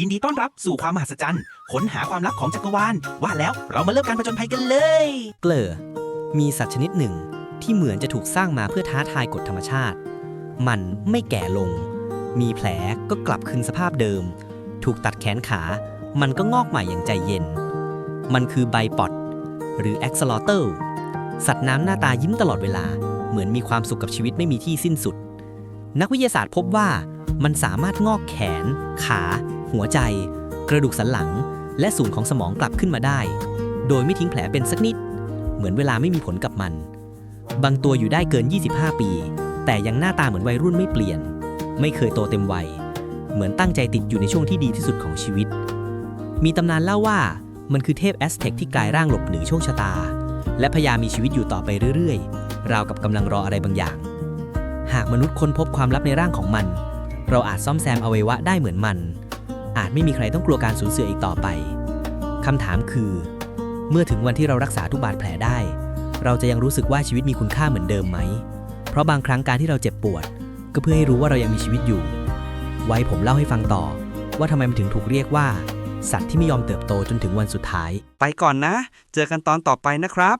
ยินดีต้อนรับสู่ความมหัศจรรย์ค้นหาความลับของจักรวาล ว่าแล้วเรามาเริ่มการผจญภัยกันเลย เกลอมีสัตว์ชนิดหนึ่งที่เหมือนจะถูกสร้างมาเพื่อท้าทายกฎธรรมชาติ มันไม่แก่ลง มีแผลก็กลับคืนสภาพเดิม ถูกตัดแขนขา มันก็งอกใหม่อย่างใจเย็น มันคือไบปอดหรือแอ็กซลอเตอร์สัตว์น้ำหน้าตายิ้มตลอดเวลา เหมือนมีความสุขกับชีวิตไม่มีที่สิ้นสุด นักวิทยาศาสตร์พบว่ามันสามารถงอกแขน ขา หัวใจ กระดูกสันหลัง และส่วนของสมองกลับขึ้นมาได้ โดยไม่ทิ้งแผลเป็นสักนิด เหมือนเวลาไม่มีผลกับมัน บางตัวอยู่ได้เกิน 25 ปี แต่ยังหน้าตาเหมือนวัยรุ่นไม่เปลี่ยน ไม่เคยโตเต็มวัย เหมือนตั้งใจติดอยู่ในช่วงที่ดีที่สุดของชีวิต มีตำนานเล่าว่ามันคือเทพแอสเท็กที่กลายร่างหลบหนีโชคชะตา และพยายามมีชีวิตอยู่ต่อไปเรื่อยๆ ราวกับกำลังรออะไรบางอย่าง หากมนุษย์ค้นพบความลับในร่างของมัน เราอาจซ่อมแซมอวัยวะได้เหมือนมัน อาจไม่มีใครต้องกลัวการสูญเสียอีกต่อไปคำถามคือ เมื่อถึงวันที่เรารักษาทุกบาดแผลได้ เราจะยังรู้สึกว่าชีวิตมีคุณค่าเหมือนเดิมไหม เพราะบางครั้งการที่เราเจ็บปวด ก็เพื่อให้รู้ว่าเรายังมีชีวิตอยู่ ไว้ผมเล่าให้ฟังต่อ ว่าทำไมมันถึงถูกเรียกว่า สัตว์ที่ไม่ยอมเติบโตจนถึงวันสุดท้าย ไปก่อนนะ เจอกันตอนต่อไปนะครับ